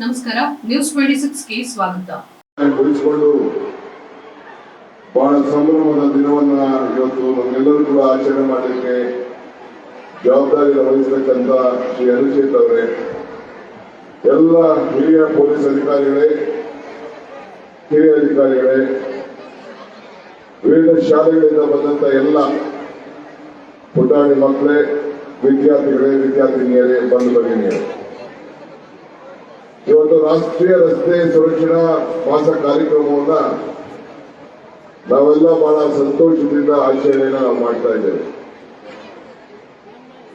ನಮಸ್ಕಾರ news twenty ಸಿಕ್ಸ್ಗೆ ಸ್ವಾಗತ. ಬಹಳ ಸಂಭ್ರಮದ ದಿನವನ್ನ ಇವತ್ತು ನಮ್ಗೆಲ್ಲರೂ ಕೂಡ ಆಚರಣೆ ಮಾಡಲಿಕ್ಕೆ ಜವಾಬ್ದಾರಿ ವಹಿಸತಕ್ಕಂತ ಶ್ರೀ ಅಭಿಷೇಕ್ ಅವರೇ. ಎಲ್ಲ ಹಿರಿಯ ಪೊಲೀಸ್ ಅಧಿಕಾರಿಗಳೇ, ಹಿರಿಯ ಅಧಿಕಾರಿಗಳೇ, ವಿವಿಧ ಶಾಲೆಗಳಿಂದ ಬಂದಂತ ಎಲ್ಲ ಪುಟಾಣಿ ಮಕ್ಕಳೇ, ವಿದ್ಯಾರ್ಥಿಗಳೇ, ವಿದ್ಯಾರ್ಥಿನಿಯರೇ ಬಂಧು ಇವತ್ತು ರಾಷ್ಟ್ರೀಯ ರಸ್ತೆ ಸುರಕ್ಷಣಾ ಮಾಸ ಕಾರ್ಯಕ್ರಮವನ್ನ ನಾವೆಲ್ಲ ಬಹಳ ಸಂತೋಷದಿಂದ ಆಚರಣೆಯನ್ನ ನಾವು ಮಾಡ್ತಾ ಇದ್ದೇವೆ.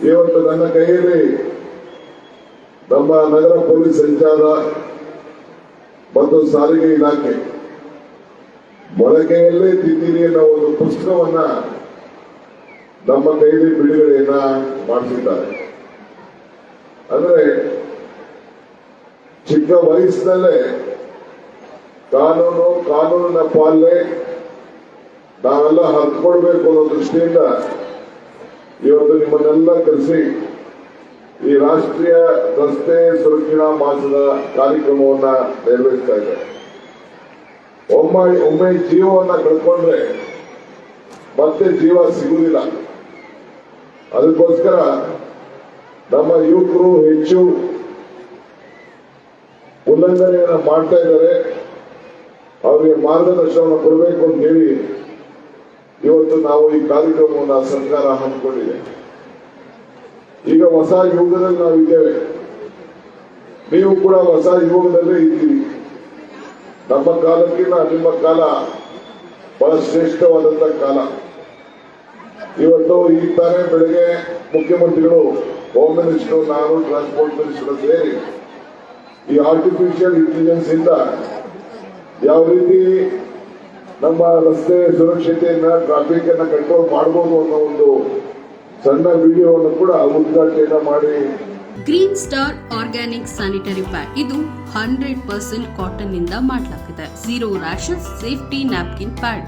ಇವತ್ತು ನನ್ನ ಕೈಯಲ್ಲಿ ನಮ್ಮ ನಗರ ಪೊಲೀಸ್ ಸಂಚಾರ ಮತ್ತು ಸಾರಿಗೆ ಇಲಾಖೆ ಮೊಳಕೆಯಲ್ಲೇ ತಿಂದಿರಿ ಅನ್ನೋ ಒಂದು ಪುಸ್ತಕವನ್ನ ನಮ್ಮ ಕೈಯಲ್ಲಿ ಬಿಡುಗಡೆಯನ್ನ ಮಾಡಿಸಿದ್ದಾರೆ ಅಂದ್ರೆ ಚಿಕ್ಕ ವಯಸ್ಸಿನಲ್ಲೇ ಕಾನೂನು, ಕಾನೂನಿನ ಪಾಲನೆ ನಾವೆಲ್ಲ ಹರ್ಕೊಳ್ಬೇಕು ಅನ್ನೋ ದೃಷ್ಟಿಯಿಂದ ಇವತ್ತು ನಿಮ್ಮನ್ನೆಲ್ಲ ಕರೆಸಿ ಈ ರಾಷ್ಟ್ರೀಯ ರಸ್ತೆ ಸುರಕ್ಷಣಾ ಮಾಸದ ಕಾರ್ಯಕ್ರಮವನ್ನ ನೆರವೇರಿಸ್ತಾ ಇದೆ ಒಮ್ಮೆ ಒಮ್ಮೆ ಜೀವವನ್ನ ಕಳ್ಕೊಂಡ್ರೆ ಮತ್ತೆ ಜೀವ ಸಿಗುವುದಿಲ್ಲ. ಅದಕ್ಕೋಸ್ಕರ ನಮ್ಮ ಯುವಕರು ಹೆಚ್ಚು ಉಲ್ಲಂಘನೆಯನ್ನ ಮಾಡ್ತಾ ಇದ್ದಾರೆ. ಅವರಿಗೆ ಮಾರ್ಗದರ್ಶನವನ್ನು ಕೊಡಬೇಕು ಅಂತ ಹೇಳಿ ಇವತ್ತು ನಾವು ಈ ಕಾರ್ಯಕ್ರಮವನ್ನು ಸರ್ಕಾರ ಹಮ್ಮಿಕೊಂಡಿದೆ. ಈಗ ಹೊಸ ಯುಗದಲ್ಲಿ ನಾವಿದ್ದೇವೆ. ನೀವು ಕೂಡ ಹೊಸ ಯುಗದಲ್ಲೇ ಇದ್ದೀರಿ ನಮ್ಮ ಕಾಲಕ್ಕಿಂತ ನಿಮ್ಮ ಕಾಲ ಬಹಳ ಶ್ರೇಷ್ಠವಾದಂತ ಕಾಲ. ಇವತ್ತು ಈ ತಾನೇ ಬೆಳಗ್ಗೆ ಮುಖ್ಯಮಂತ್ರಿಗಳು ಹೋಮ್ ಮಿನಿಸ್ಟರ್ ನಾನು ಟ್ರಾನ್ಸ್ಪೋರ್ಟ್ ಮಿನಿಸ್ಟರ್ ಸೇರಿ ಈ ಆರ್ಟಿಫಿಷಿಯಲ್ ಇಂಟೆಲಿಜೆನ್ಸ್ ಇಂದ ಯಾವ ರೀತಿ ನಮ್ಮ ರಸ್ತೆ ಸುರಕ್ಷತೆಯನ್ನ ಟ್ರಾಫಿಕ್ ಅನ್ನ ಕಂಟ್ರೋಲ್ ಮಾಡಬಹುದು ಅನ್ನೋ ಒಂದು ಸಣ್ಣ ವಿಡಿಯೋವನ್ನು ಕೂಡ ಉದ್ಘಾಟನೆಯನ್ನ ಮಾಡಿ. Green star organic sanitary pad ಇದು ಹಂಡ್ರೆಡ್ ಪರ್ಸೆಂಟ್ ಕಾಟನ್ನಿಂದ ಮಾಡಲಾಗಿದೆ zero rashes safety napkin pad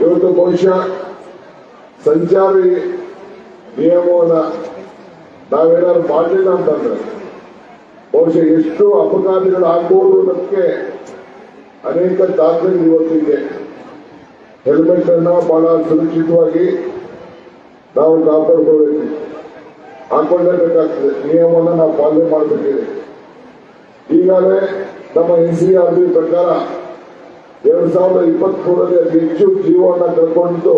ಇವತ್ತು ಬಹುಶಃ ಸಂಚಾರಿ ನಿಯಮವನ್ನ ನಾವೇನಾದ್ರು ಮಾಡಲಿಲ್ಲ ಅಂತಂದ್ರೆ ಬಹುಶಃ ಎಷ್ಟು ಅಪಘಾತಗಳು ಆಗ್ಬೋದು ಅನ್ನೋದಕ್ಕೆ ಅನೇಕ ದಾಖಲೆಗಳು ಇವತ್ತಿದೆ ಹೆಲ್ಮೆಟ್ ಅನ್ನ ಬಹಳ ಸುರಕ್ಷಿತವಾಗಿ ನಾವು ಕಾಪಾಡ್ಕೊಳ್ಬೇಕು. ಹಾಕೊಂಡೇಬೇಕಾಗ್ತದೆ ನಿಯಮವನ್ನ ನಾವು ಪಾಲನೆ ಮಾಡಬೇಕಿದೆ. ಈಗಾಗಲೇ ನಮ್ಮ ಎನ್ ಸಿ ಆರ್ ಪ್ರಕಾರ ಎರಡ್ ಸಾವಿರದ ಇಪ್ಪತ್ತ್ ಮೂರರಲ್ಲಿ ಅತಿ ಹೆಚ್ಚು ಜೀವನ ಕಳ್ಕೊಂಡು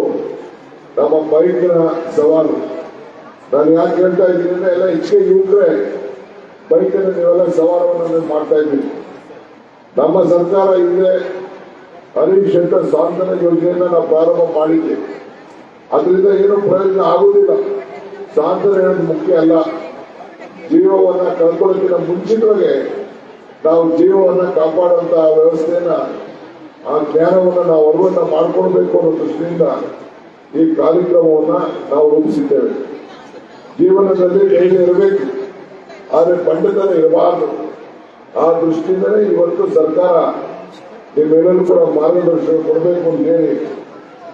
ನಮ್ಮ ಬೈಕ್ನ ಸವಾಲು. ನಾನು ಯಾಕೆ ಹೇಳ್ತಾ ಇದ್ದೀನಿ ಎಲ್ಲ ಹೆಚ್ಚಿಗೆ ಯುವಕರೇ ಬೈಕನ್ನು ನೀವೆಲ್ಲ ಸವಾಲವನ್ನು ಮಾಡ್ತಾ ಇದ್ದೀವಿ ನಮ್ಮ ಸರ್ಕಾರ ಹಿಂದೆ ಹರೀಶ್ ಶಂಕರ್ ಸಾಂತ್ವನ ಯೋಜನೆಯನ್ನ ನಾವು ಪ್ರಾರಂಭ ಮಾಡಿದ್ದೆ ಅದರಿಂದ ಏನು ಪ್ರಯೋಜನ ಆಗುವುದಿಲ್ಲ. ಸಾಂತ್ವನ ಹೇಳೋದು ಮುಖ್ಯ ಅಲ್ಲ. ಜೀವವನ್ನ ಕಳ್ಕೊಳ್ಳೋಕ್ಕಿಂತ ಮುಂಚಿತವಾಗಿ ನಾವು ಜೀವವನ್ನ ಕಾಪಾಡುವಂತಹ ವ್ಯವಸ್ಥೆಯನ್ನ ಆ ಜ್ಞಾನವನ್ನು ನಾವು ಅರಿವನ್ನ ಮಾಡ್ಕೊಳ್ಬೇಕು ಅನ್ನೋ ದೃಷ್ಟಿಯಿಂದ ಈ ಕಾರ್ಯಕ್ರಮವನ್ನ ನಾವು ರೂಪಿಸಿದ್ದೇವೆ. ಜೀವನದಲ್ಲಿ ಧೈರ್ಯ ಇರಬೇಕು. ಆದರೆ ಪಂಡಿತರ ಇರಬಾರದು. ಆ ದೃಷ್ಟಿಯಿಂದಲೇ ಇವತ್ತು ಸರ್ಕಾರ ನಿಮ್ಮೆಲ್ಲರೂ ಕೂಡ ಮಾರ್ಗದರ್ಶನ ಕೊಡಬೇಕು ಅಂತ ಹೇಳಿ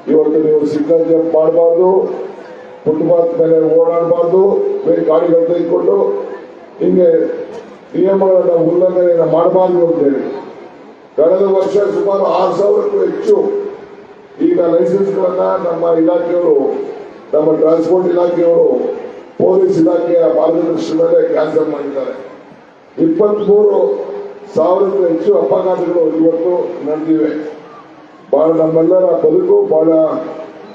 ಇವತ್ತು ನೀವು ಸಿಗ್ನಲ್ ಜಂಪ್ ಮಾಡಬಾರ್ದು. ಫುಟ್ಪಾತ್ ಮೇಲೆ ಓಡಾಡಬಾರ್ದು. ಬೇರೆ ಗಾಡಿಗಳು ತೆಗೆದುಕೊಂಡು ಹಿಂಗೆ ನಿಯಮಗಳನ್ನ ಉಲ್ಲಂಘನೆಯನ್ನ ಮಾಡಬಾರ್ದು ಅಂತ ಹೇಳಿ. ಕಳೆದ ವರ್ಷ ಸುಮಾರು ಆರು ಸಾವಿರಕ್ಕೂ ಹೆಚ್ಚು ಈಗ ಲೈಸೆನ್ಸ್ಗಳನ್ನ ನಮ್ಮ ಇಲಾಖೆಯವರು, ನಮ್ಮ ಟ್ರಾನ್ಸ್ಪೋರ್ಟ್ ಇಲಾಖೆಯವರು, ಪೊಲೀಸ್ ಇಲಾಖೆಯ ಮಾರ್ಗದರ್ಶನದಲ್ಲೇ ಕ್ಯಾನ್ಸಲ್ ಮಾಡಿದ್ದಾರೆ. ಇಪ್ಪತ್ಮೂರು ಸಾವಿರಕ್ಕೂ ಹೆಚ್ಚು ಅಪಘಾತಗಳು ಇವತ್ತು ನಡೆದಿವೆ. ಬಹಳ ನಮ್ಮೆಲ್ಲರ ಬದುಕು ಬಹಳ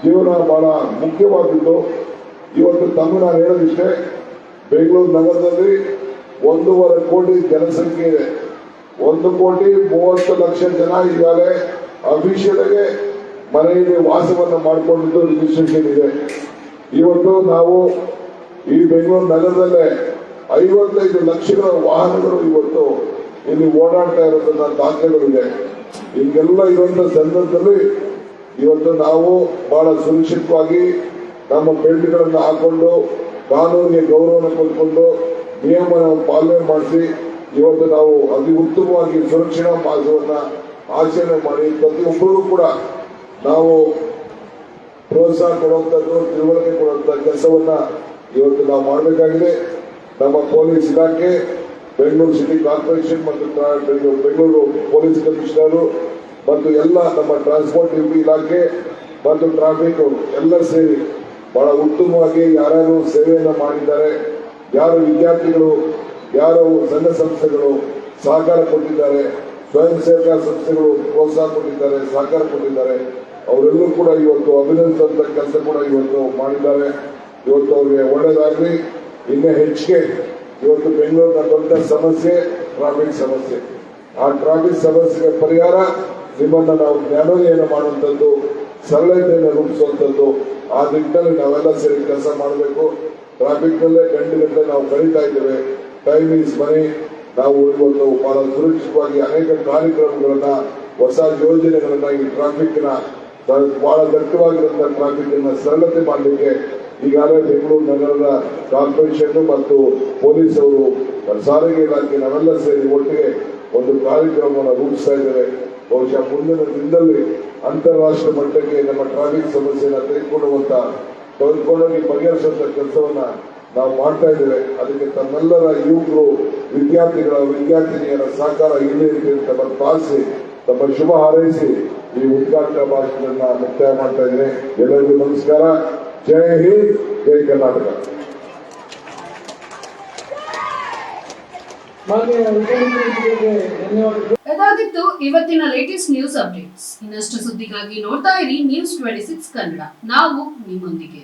ಜೀವನ ಬಹಳ ಮುಖ್ಯವಾಗಿದ್ದು, ಇವತ್ತು ತಮ್ಮ ನಾನು ಹೇಳೋದಿಷ್ಟೇ, ಬೆಂಗಳೂರು ನಗರದಲ್ಲಿ ಒಂದೂವರೆ ಕೋಟಿ ಜನಸಂಖ್ಯೆ ಇದೆ. ಒಂದು ಕೋಟಿ ಮೂವತ್ತು ಲಕ್ಷ ಜನ ಅಫಿಷಿಯಲ್ ಆಗಿ ಮನೆಯಲ್ಲಿ ವಾಸವನ್ನು ಮಾಡಿಕೊಂಡಿದ್ದು ರಿಜಿಸ್ಟ್ರೇಷನ್ ಇದೆ. ಇವತ್ತು ನಾವು ಈ ಬೆಂಗಳೂರು ನಗರದಲ್ಲೇ ಐವತ್ತೈದು ಲಕ್ಷಗಳ ವಾಹನಗಳು ಇವತ್ತು ಇಲ್ಲಿ ಓಡಾಡ್ತಾ ಇರೋದನ್ನ ದಾಖಲೆಗಳಿದೆ. ಹಿಂಗೆಲ್ಲ ಇರುವಂತ ಸಂದರ್ಭದಲ್ಲಿ ಇವತ್ತು ನಾವು ಬಹಳ ಸುರಕ್ಷಿತವಾಗಿ ನಮ್ಮ ಬೆಲ್ಟ್ಗಳನ್ನು ಹಾಕೊಂಡು ಕಾನೂನಿಗೆ ಗೌರವನ ಕೊಟ್ಕೊಂಡು ನಿಯಮ ಪಾಲನೆ ಮಾಡಿಸಿ ಇವತ್ತು ನಾವು ಅತಿ ಉತ್ತಮವಾಗಿ ಸುರಕ್ಷಣಾ ಮಾಸವನ್ನ ಆಚರಣೆ ಮಾಡಿ ಪ್ರತಿಯೊಬ್ಬರಿಗೂ ಕೂಡ ನಾವು ಪ್ರೋತ್ಸಾಹ ಕೊಡುವಂಥದ್ದು ತಿಳುವಳಿಕೆ ಕೊಡುವಂತ ಕೆಲಸವನ್ನ ಇವತ್ತು ನಾವು ಮಾಡಬೇಕಾಗಿದೆ. ನಮ್ಮ ಪೊಲೀಸ್ ಇಲಾಖೆ, ಬೆಂಗಳೂರು ಸಿಟಿ ಕಾರ್ಪೊರೇಷನ್ ಮತ್ತು ಬೆಂಗಳೂರು ಬೆಂಗಳೂರು ಪೊಲೀಸ್ ಕಮಿಷನರು ಮತ್ತು ಎಲ್ಲ ನಮ್ಮ ಟ್ರಾನ್ಸ್ಪೋರ್ಟ್ ಇಲಾಖೆ ಮತ್ತು ಟ್ರಾಫಿಕ್ ಎಲ್ಲ ಸೇರಿ ಬಹಳ ಉತ್ತಮವಾಗಿ ಯಾರ್ಯಾರು ಸೇವೆಯನ್ನು ಮಾಡಿದ್ದಾರೆ, ಯಾರು ವಿದ್ಯಾರ್ಥಿಗಳು ಯಾರು ಸಣ್ಣ ಸಂಸ್ಥೆಗಳು ಸಹಕಾರ ಕೊಟ್ಟಿದ್ದಾರೆ, ಸ್ವಯಂ ಸೇವಕ ಸಂಸ್ಥೆಗಳು ಪ್ರೋತ್ಸಾಹ ಕೊಟ್ಟಿದ್ದಾರೆ, ಸಹಕಾರ ಕೊಟ್ಟಿದ್ದಾರೆ. ಅವರೆಲ್ಲರೂ ಕೂಡ ಇವತ್ತು ಅಭಿನಂದಿಸುವಂತ ಕೆಲಸ ಕೂಡ ಇವತ್ತು ಮಾಡಿದ್ದಾರೆ. ಇವತ್ತು ಅವರಿಗೆ ಒಳ್ಳೇದಾಗ್ಲಿ. ಇನ್ನೂ ಹೆಚ್ಚಿಗೆ ಇವತ್ತು ಬೆಂಗಳೂರಿನ ದೊಡ್ಡ ಸಮಸ್ಯೆ ಟ್ರಾಫಿಕ್ ಸಮಸ್ಯೆ. ಆ ಟ್ರಾಫಿಕ್ ಸಮಸ್ಯೆಗೆ ಪರಿಹಾರ ನಿಮ್ಮನ್ನ ನಾವು ಜ್ಞಾನೋದಯನ ಮಾಡುವಂಥದ್ದು, ಸರಳತೆಯನ್ನು ರೂಪಿಸುವಂಥದ್ದು. ಆ ನಿಟ್ಟಿನಲ್ಲಿ ನಾವೆಲ್ಲ ಸೇರಿ ಕೆಲಸ ಮಾಡಬೇಕು. ಟ್ರಾಫಿಕ್ ನಲ್ಲೇ ಗಂಟೆ ಗಂಟೆ ನಾವು ಕಳೀತಾ ಇದ್ದೇವೆ. ಟೈಮ್ ಈಸ್ ಮನಿ ನಾವು ಒಂದು ಬಹಳ ಸುರಕ್ಷಿತವಾಗಿ ಅನೇಕ ಕಾರ್ಯಕ್ರಮಗಳನ್ನ, ಹೊಸ ಯೋಜನೆಗಳನ್ನ ಈ ಟ್ರಾಫಿಕ್ನ ಬಹಳ ದಟ್ಟವಾಗಿರುವಂತಹ ಟ್ರಾಫಿಕ್ ಅನ್ನ ಸರಳತೆ ಮಾಡಲಿಕ್ಕೆ ಈಗಾಗಲೇ ಬೆಂಗಳೂರು ನಗರದ ಕಾರ್ಪೊರೇಷನ್ ಮತ್ತು ಪೊಲೀಸ್ ಅವರು ಸಾರಿಗೆ ಇಲಾಖೆ ನಾವೆಲ್ಲ ಸೇರಿ ಒಟ್ಟಿಗೆ ಒಂದು ಕಾರ್ಯಕ್ರಮವನ್ನು ರೂಪಿಸ್ತಾ ಇದ್ದೇವೆ. ಬಹುಶಃ ಮುಂದಿನ ದಿನದಲ್ಲಿ ಅಂತಾರಾಷ್ಟ್ರೀಯ ಮಟ್ಟಕ್ಕೆ ನಮ್ಮ ಟ್ರಾಫಿಕ್ ಸಮಸ್ಯೆಯನ್ನು ತೆಗೆದುಕೊಳ್ಳುವಂತ ತೆಗೆದುಕೊಂಡೋಗಿ ಬಗೆಹರಿಸುವಂತಹ ಕೆಲಸವನ್ನ ನಾವು ಮಾಡ್ತಾ ಇದ್ದೇವೆ. ಅದಕ್ಕೆ ತಮ್ಮೆಲ್ಲರ ಯುವಕರು ವಿದ್ಯಾರ್ಥಿಗಳ ವಿದ್ಯಾರ್ಥಿನಿಯರ ಸಹಕಾರ ಇಲ್ಲೇ ಇರಲಿ ಅಂತ ಭಾವಿಸಿ ತಮ್ಮ ಶುಭ ಹಾರೈಸಿ ಈ ಉದ್ಘಾಟನಾ ಭಾಷಣವನ್ನ ಮುಕ್ತಾಯ ಮಾಡ್ತಾ ಇದ್ದೇನೆ. ಎಲ್ಲರಿಗೂ ನಮಸ್ಕಾರ. ಜೈ ಹಿಂದ್ ಜೈ ಕರ್ನಾಟಕ. ಅದಾಗಿತ್ತು ಇವತ್ತಿನ ಲೇಟೆಸ್ಟ್ ನ್ಯೂಸ್ ಅಪ್ಡೇಟ್ಸ್ ಇನ್ನಷ್ಟು ಸುದ್ದಿಗಾಗಿ ನೋಡ್ತಾ ಇರಿ ನ್ಯೂಸ್ ಟ್ವೆಂಟಿ ಸಿಕ್ಸ್ ಕನ್ನಡ. ನಾವು ನಿಮ್ಮೊಂದಿಗೆ.